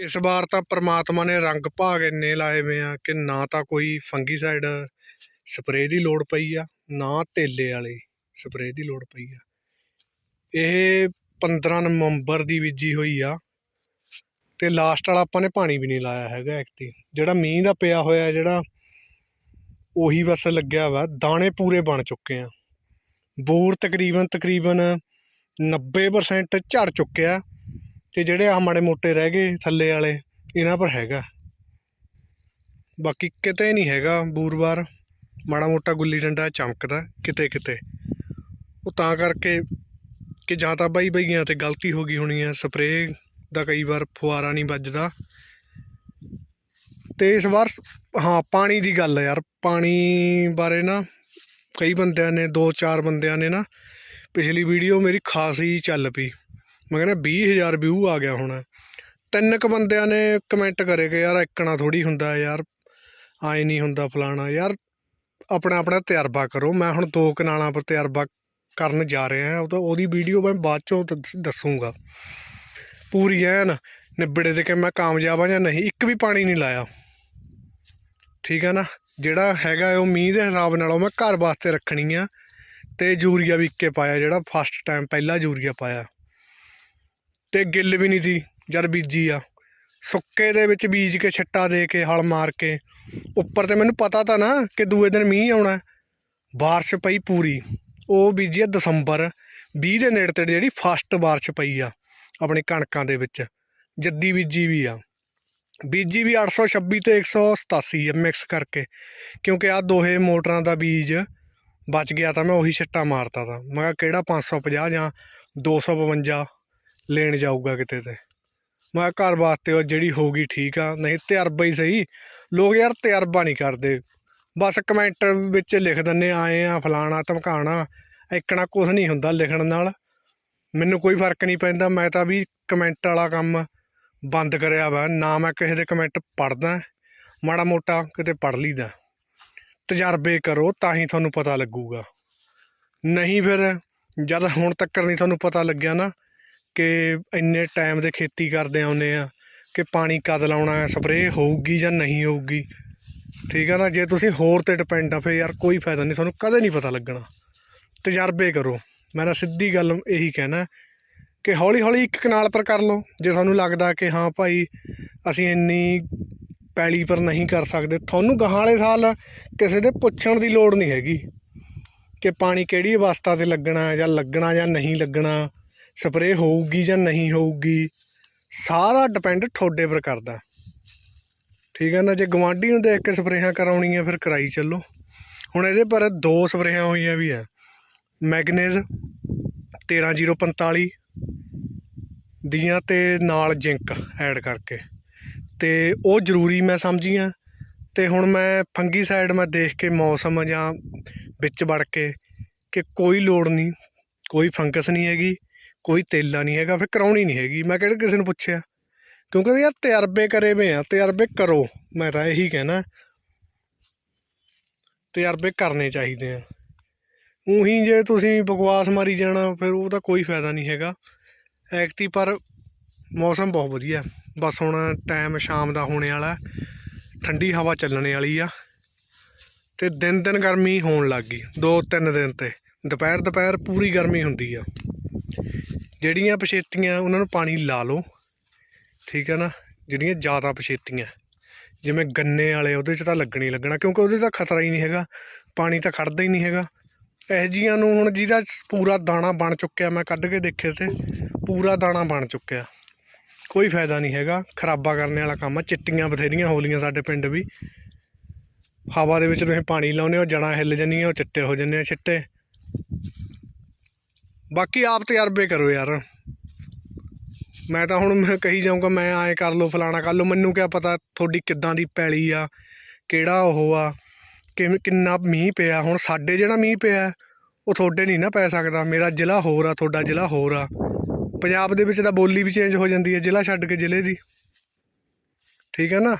ਇਸ ਵਾਰ ਤਾਂ ਪ੍ਰਮਾਤਮਾ ਨੇ ਰੰਗ ਭਾਗ ਇੰਨੇ ਲਾਏ ਵੇ ਆ ਕਿ ਨਾ ਤਾਂ ਕੋਈ ਫੰਗੀਸਾਈਡ ਸਪਰੇਅ ਦੀ ਲੋੜ ਪਈ ਆ, ਨਾ ਤੇਲੇ ਵਾਲੀ ਸਪਰੇਅ ਦੀ ਲੋੜ ਪਈ ਆ। ਇਹ 15 ਨਵੰਬਰ ਦੀ ਬੀਜੀ ਹੋਈ ਆ ਤੇ ਲਾਸਟ ਵਾਲਾ ਆਪਾਂ ਨੇ ਪਾਣੀ ਵੀ ਨਹੀਂ ਲਾਇਆ ਹੈਗਾ ਐਕਤੀ ਜਿਹੜਾ ਮੀਂਹ ਦਾ ਪਿਆ ਹੋਇਆ, ਜਿਹੜਾ ਉਹੀ ਬਸ ਲੱਗਿਆ ਵਾ, ਦਾਣੇ ਪੂਰੇ ਬਣ ਚੁੱਕੇ ਆ। ਬੂਰ ਤਕਰੀਬਨ ਤਕਰੀਬਨ 90% ਝੜ ਚੁੱਕਿਆ। ਤੇ ਜਿਹੜੇ ਆ ਮਾੜੇ ਮੋਟੇ ਰਹਿ ਗਏ ਥੱਲੇ ਵਾਲੇ, ਇਹਨਾਂ ਪਰ ਹੈਗਾ। ਬਾਕੀ ਕਿਤੇ ਨਹੀਂ ਹੈਗਾ ਬੂਰਵਾਰ ਮਾੜਾ ਮੋਟਾ ਗੁੱਲੀ ਡੰਡਾ ਚਮਕਦਾ ਕਿਤੇ ਕਿਤੇ ਉਹ ਤਾਂ ਕਰਕੇ ਕਿ ਜਾਂ ਤਾਂ ਬਾਈ ਬਈਆਂ ਤੇ ਗਲਤੀ ਹੋ ਗਈ ਹੋਣੀ ਹੈ ਸਪਰੇਅ ਦਾ ਕਈ ਵਾਰ ਫੁਆਰਾ ਨਹੀਂ ਵੱਜਦਾ। ਤੇ ਇਸ ਵਾਰ ਹਾਂ, ਪਾਣੀ ਦੀ ਗੱਲ ਹੈ ਯਾਰ। ਪਾਣੀ ਬਾਰੇ ਨਾ ਕਈ ਬੰਦਿਆਂ ਨੇ, ਦੋ ਚਾਰ ਬੰਦਿਆਂ ਨੇ ਨਾ ਪਿਛਲੀ ਵੀਡੀਓ ਮੇਰੀ ਖਾਸ ਹੀ ਚੱਲ ਪਈ। ਮੈਂ ਕਹਿੰਦਾ 20000 ਵਿਊ ਆ ਗਿਆ ਹੋਣਾ। ਤਿੰਨ ਕੁ ਬੰਦਿਆਂ ਨੇ ਕਮੈਂਟ ਕਰੇ ਕਿ ਯਾਰ ਇੱਕਣਾ ਥੋੜੀ ਹੁੰਦਾ ਯਾਰ, ਆਏ ਨਹੀਂ ਹੁੰਦਾ ਫਲਾਣਾ। ਯਾਰ ਆਪਣਾ ਆਪਣਾ ਤਜਰਬਾ ਕਰੋ। ਮੈਂ ਹੁਣ ਦੋ ਕਨਾਲਾਂ ਪਰ ਤਜਰਬਾ ਕਰਨ ਜਾ ਰਿਹਾ ਉਹ ਤਾਂ ਉਹਦੀ ਵੀਡੀਓ ਮੈਂ ਬਾਅਦ ਚੋਂ ਦੱਸ- ਦੱਸੂਗਾ। ਪੂਰੀ ਐਨ ਨਿਬੜੇ ਦੇ ਕਿ ਮੈਂ ਕਾਮਯਾਬ ਆ ਜਾਂ ਨਹੀਂ। ਇੱਕ ਵੀ ਪਾਣੀ ਨਹੀਂ ਲਾਇਆ। ਠੀਕ ਹੈ ਨਾ? ਜਿਹੜਾ ਹੈਗਾ ਉਹ ਮੀਂਹ ਦੇ ਹਿਸਾਬ ਨਾਲ ਉਹ ਮੈਂ ਘਰ ਵਾਸਤੇ ਰੱਖਣੀ ਆ। ਤੇ ਯੂਰੀਆ ਵੀ ਇੱਕੇ ਪਾਇਆ ਜਿਹੜਾ ਫਸਟ ਟਾਈਮ ਪਹਿਲਾ ਯੂਰੀਆ ਪਾਇਆ। ਤੇ ਗਿੱਲ ਵੀ ਨਹੀਂ ਸੀ, ਜਦ ਬੀਜੀ ਆ। ਸੁੱਕੇ ਦੇ ਵਿੱਚ ਬੀਜ ਕੇ ਛੱਟਾ ਦੇ ਕੇ, ਹਲ ਮਾਰ ਕੇ। ਉੱਪਰ ਤੇ ਮੈਨੂੰ ਪਤਾ ਤਾਂ ਨਾ ਕਿ ਦੂਏ ਦਿਨ ਮੀਂਹ ਆਉਣਾ ਬਾਰਿਸ਼ ਪਈ ਪੂਰੀ। ਉਹ ਬੀਜੀ ਆ ਦਸੰਬਰ। 20 ਦੇ ਨੇੜੇ ਤੇ ਜਿਹੜੀ ਫਸਟ ਬਾਰਿਸ਼ ਪਈ ਆ, ਆਪਣੀ ਕਣਕਾਂ ਦੇ ਵਿੱਚ। ਜੱਦੀ ਬੀਜੀ ਵੀ ਆ। ਬੀਜੀ ਵੀ 826 ਤੇ 187 ਆ ਮਿਕਸ ਕਰਕੇ। ਕਿਉਂਕਿ ਆ ਦੋਹੇ ਮੋਟਰਾਂ ਦਾ ਬੀਜ ਬਚ ਗਿਆ ਤਾਂ ਮੈਂ ਉਹੀ ਛਿੱਟਾ ਮਾਰਤਾ ਤਾ। ਮੈਂ ਕਿਹਾ ਕਿਹੜਾ 550 ਜਾਂ 252 ਲੈਣ ਜਾਊਗਾ ਕਿਤੇ ਤੇ। ਮੈਂ ਕਿਹਾ ਘਰ ਵਾਸਤੇ ਉਹ ਜਿਹੜੀ ਹੋ ਗਈ ਠੀਕ ਆ, ਨਹੀਂ ਤਜਰਬਾ ਹੀ ਸਹੀ। ਲੋਕ ਯਾਰ ਤਜਰਬਾ ਨਹੀਂ ਕਰਦੇ। ਬਸ ਕਮੈਂਟ ਵਿੱਚ ਲਿਖ ਦਿੰਦੇ ਆਏ ਆ, ਫਲਾਣਾ, ਧਮਕਾਣਾ, ਇੱਕਣਾ ਕੁਝ ਨਹੀਂ ਹੁੰਦਾ ਲਿਖਣ ਨਾਲ। ਮੈਨੂੰ ਕੋਈ ਫ਼ਰਕ ਨਹੀਂ ਪੈਂਦਾ, ਮੈਂ ਤਾਂ ਵੀ ਕਮੈਂਟ ਵਾਲਾ ਕੰਮ ਬੰਦ ਕਰਿਆ ਵਾ, ਨਾ ਮੈਂ ਕਿਸੇ ਦੇ ਕਮੈਂਟ ਪੜਦਾ ਮਾੜਾ ਮੋਟਾ ਕਿਤੇ ਪੜ ਲਈਦਾ। ਤਜਰਬੇ ਕਰੋ ਤਾਂ ਹੀ ਤੁਹਾਨੂੰ ਪਤਾ ਲੱਗੂਗਾ। ਨਹੀਂ ਫਿਰ, ਜਦ ਹੁਣ ਤੱਕ ਨਹੀਂ ਤੁਹਾਨੂੰ ਪਤਾ ਲੱਗਿਆ ਨਾ ਕਿ ਇੰਨੇ ਟਾਈਮ ਦੇ ਖੇਤੀ ਕਰਦੇ ਆਉਂਦੇ ਆ ਕਿ ਪਾਣੀ ਕਦ ਲਾਉਣਾ ਸਪਰੇਅ ਹੋਊਗੀ ਜਾਂ ਨਹੀਂ ਹੋਊਗੀ। ਠੀਕ ਆ ਨਾ, ਜੇ ਤੁਸੀਂ ਹੋਰ ਤੇ ਡਿਪੈਂਡ ਆ, ਫਿਰ ਯਾਰ ਕੋਈ ਫਾਇਦਾ ਨਹੀਂ, ਤੁਹਾਨੂੰ ਕਦੇ ਨਹੀਂ ਪਤਾ ਲੱਗਣਾ। ਤਜਰਬੇ ਕਰੋ। ਮੈਂ ਤਾਂ ਸਿੱਧੀ ਗੱਲ ਇਹੀ ਕਹਿਣਾ ਕਿ ਹੌਲੀ ਹੌਲੀ ਇੱਕ ਕਨਾਲ ਪਰ ਕਰ ਲਓ। ਜੇ ਤੁਹਾਨੂੰ ਲੱਗਦਾ ਕਿ ਹਾਂ ਭਾਈ, ਅਸੀਂ ਇੰਨੀ ਪੈਲੀ ਪਰ ਨਹੀਂ ਕਰ ਸਕਦੇ, ਤੁਹਾਨੂੰ ਗਾਹਾਂ ਵਾਲੇ ਸਾਲ ਕਿਸੇ ਦੇ ਪੁੱਛਣ ਦੀ ਲੋੜ ਨਹੀਂ ਹੈਗੀ ਕਿ ਪਾਣੀ ਕਿਹੜੀ ਅਵਸਥਾ ਤੇ ਲੱਗਣਾ ਜਾਂ ਲੱਗਣਾ ਜਾਂ ਨਹੀਂ ਲੱਗਣਾ। ਸਪਰੇਅ ਹੋਊਗੀ ਜਾਂ ਨਹੀਂ ਹੋਊਗੀ, ਸਾਰਾ ਡਿਪੈਂਡ ਤੁਹਾਡੇ ਪਰ ਕਰਦਾ। ਠੀਕ ਹੈ ਨਾ, ਜੇ ਗਵਾਂਢੀ ਨੂੰ ਦੇਖ ਕੇ ਸਪਰੇਹਾਂ ਕਰਾਉਣੀਆਂ, ਫਿਰ ਕਰਾਈ ਚੱਲੋ। ਹੁਣ ਇਹਦੇ ਪਰ ਦੋ ਸਪਰੇਹਾਂ ਹੋਈਆਂ ਵੀ ਆ। ਮੈਗਨੇਜ਼ 13045 ਦੀਆਂ ਤੇ ਨਾਲ ਜਿੰਕ ਐਡ ਕਰਕੇ। ਤੇ ਉਹ ਜ਼ਰੂਰੀ ਮੈਂ ਸਮਝੀਆਂ ਤੇ ਹੁਣ ਮੈਂ ਫੰਗੀ ਸਾਈਡ ਮੈਂ ਦੇਖ ਕੇ ਮੌਸਮ ਜਾਂ ਵਿੱਚ ਵੜ ਕੇ ਕਿ ਕੋਈ ਲੋੜ ਨਹੀਂ, ਕੋਈ ਫੰਗਸ ਨਹੀਂ ਹੈਗੀ। ਕੋਈ ਤੇਲਾ ਨਹੀਂ ਹੈਗਾ, ਫਿਰ ਕਰਾਉਣੀ ਨਹੀਂ ਹੈਗੀ। ਮੈਂ ਕਿਹੜੇ ਕਿਸੇ ਨੂੰ ਪੁੱਛਿਆ? ਕਿਉਂਕਿ ਯਾਰ ਤਜਰਬੇ ਕਰੇ ਵੇ ਆ, ਤਜਰਬੇ ਕਰੋ। ਮੈਂ ਤਾਂ ਇਹੀ ਕਹਿਣਾ, ਤਜਰਬੇ ਕਰਨੇ ਚਾਹੀਦੇ ਆ। ਉਹੀ ਜੇ ਤੁਸੀਂ ਬਕਵਾਸ ਮਾਰੀ ਜਾਣਾ, ਫਿਰ ਉਹਦਾ ਕੋਈ ਫਾਇਦਾ ਨਹੀਂ ਹੈਗਾ। ਐਕਟੀ ਪਰ ਮੌਸਮ ਬਹੁਤ ਵਧੀਆ। ਬਸ ਹੁਣ ਟਾਈਮ ਸ਼ਾਮ ਦਾ ਹੋਣੇ ਵਾਲਾ, ਠੰਡੀ ਹਵਾ ਚੱਲਣੇ ਵਾਲੀ ਆ। ਤੇ ਦਿਨ ਦਿਨ ਗਰਮੀ ਹੋਣ ਲੱਗ ਗਈ ਦੋ ਤਿੰਨ ਦਿਨ ਤੇ। ਦੁਪਹਿਰ ਦੁਪਹਿਰ ਪੂਰੀ ਗਰਮੀ ਹੁੰਦੀ ਆ। ਜਿਹੜੀਆਂ ਪਛੇਤੀਆਂ ਉਹਨਾਂ ਨੂੰ ਪਾਣੀ ਲਾ ਲਓ, ਠੀਕ ਹੈ ਨਾ, ਜਿਹੜੀਆਂ ਜ਼ਿਆਦਾ ਪਛੇਤੀਆਂ। ਜਿਵੇਂ ਗੰਨੇ ਵਾਲੇ, ਉਹਦੇ 'ਚ ਤਾਂ ਲੱਗਣੀ ਹੀ ਲੱਗਣਾ, ਕਿਉਂਕਿ ਉਹਦੇ ਤਾਂ ਖਤਰਾ ਹੀ ਨਹੀਂ ਹੈਗਾ, ਪਾਣੀ ਤਾਂ ਖੜਦਾ ਹੀ ਨਹੀਂ ਹੈਗਾ। ਇਹੋ ਜਿਹੀਆਂ ਨੂੰ ਹੁਣ ਜਿਹਦਾ ਪੂਰਾ ਦਾਣਾ ਬਣ ਚੁੱਕਿਆ, ਮੈਂ ਕੱਢ ਕੇ ਦੇਖੇ ਤੇ, ਪੂਰਾ ਦਾਣਾ ਬਣ ਚੁੱਕਿਆ। ਕੋਈ ਫਾਇਦਾ ਨਹੀਂ ਹੈਗਾ, ਖਰਾਬਾ ਕਰਨ ਵਾਲਾ ਕੰਮ ਆ, ਚਿੱਟੀਆਂ ਬਥੇਰੀਆਂ ਹੋਲੀਆਂ ਸਾਡੇ ਪਿੰਡ ਵੀ। ਹਵਾ ਦੇ ਵਿੱਚ ਤੁਸੀਂ ਪਾਣੀ ਲਾਉਂਦੇ ਹੋ ਜੜਾਂ ਹਿੱਲ ਜਾਂਦੀਆਂ, ਉਹ ਚਿੱਟੇ ਹੋ ਜਾਂਦੇ ਆ ਚਿੱਟੇ ਬਾਕੀ ਆਪ ਤਜਰਬੇ ਕਰੋ ਯਾਰ। ਮੈਂ ਤਾਂ ਹੁਣ ਮੈਂ ਕਹੀ ਜਾਊਂਗਾ, ਮੈਂ ਐਂ ਕਰ ਲਓ, ਫਲਾਣਾ ਕਰ ਲਓ। ਮੈਨੂੰ ਕਿਆ ਪਤਾ ਤੁਹਾਡੀ ਕਿੱਦਾਂ ਦੀ ਪੈਲੀ ਆ, ਕਿਹੜਾ ਉਹ ਆ, ਕਿਵੇਂ, ਕਿੰਨਾ ਮੀਂਹ ਪਿਆ। ਹੁਣ ਸਾਡੇ ਜਿਹੜਾ ਮੀਂਹ ਪਿਆ, ਉਹ ਤੁਹਾਡੇ ਨਹੀਂ ਨਾ ਪੈ ਸਕਦਾ। ਮੇਰਾ ਜ਼ਿਲ੍ਹਾ ਹੋਰ ਆ, ਤੁਹਾਡਾ ਜ਼ਿਲ੍ਹਾ ਹੋਰ ਆ। ਪੰਜਾਬ ਦੇ ਵਿੱਚ ਤਾਂ ਬੋਲੀ ਵੀ ਚੇਂਜ ਹੋ ਜਾਂਦੀ ਹੈ, ਜ਼ਿਲ੍ਹਾ ਛੱਡ ਕੇ ਜ਼ਿਲ੍ਹੇ ਦੀ। ਠੀਕ ਹੈ ਨਾ?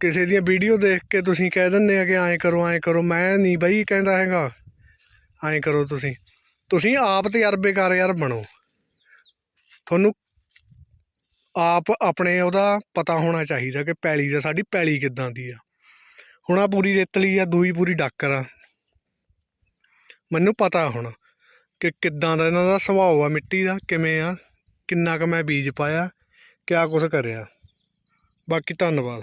ਕਿਸੇ ਦੀਆਂ ਵੀਡੀਓ ਦੇਖ ਕੇ ਤੁਸੀਂ ਕਹਿ ਦਿੰਦੇ ਆ ਕਿ ਐਂ ਕਰੋ ਐਂ ਕਰੋ। ਮੈਂ ਨਹੀਂ ਬਾਈ ਕਹਿੰਦਾ ਹੈਗਾ। ਐਂ ਕਰੋ ਤੁਸੀਂ। ਤੁਸੀਂ ਆਪ ਤਜਰਬੇਕਾਰ ਯਾਰ ਬਣੋ। ਤੁਹਾਨੂੰ ਆਪ ਆਪਣੇ ਉਹਦਾ ਪਤਾ ਹੋਣਾ ਚਾਹੀਦਾ ਕਿ ਪੈਲੀ ਦਾ, ਸਾਡੀ ਪੈਲੀ ਕਿੱਦਾਂ ਦੀ ਆ। ਹੁਣ ਆ ਪੂਰੀ ਰੇਤਲੀ ਆ, ਦੂਈ ਪੂਰੀ ਡਾਕਰ ਆ। ਮੈਨੂੰ ਪਤਾ ਹੁਣ ਕਿ ਕਿੱਦਾਂ ਦਾ ਇਹਨਾਂ ਦਾ ਸੁਭਾਅ ਆ ਮਿੱਟੀ ਦਾ, ਕਿਵੇਂ ਆ, ਕਿੰਨਾ ਕੁ ਮੈਂ ਬੀਜ ਪਾਇਆ, ਕਿਆ ਕੁਛ ਕਰਿਆ। ਬਾਕੀ ਧੰਨਵਾਦ।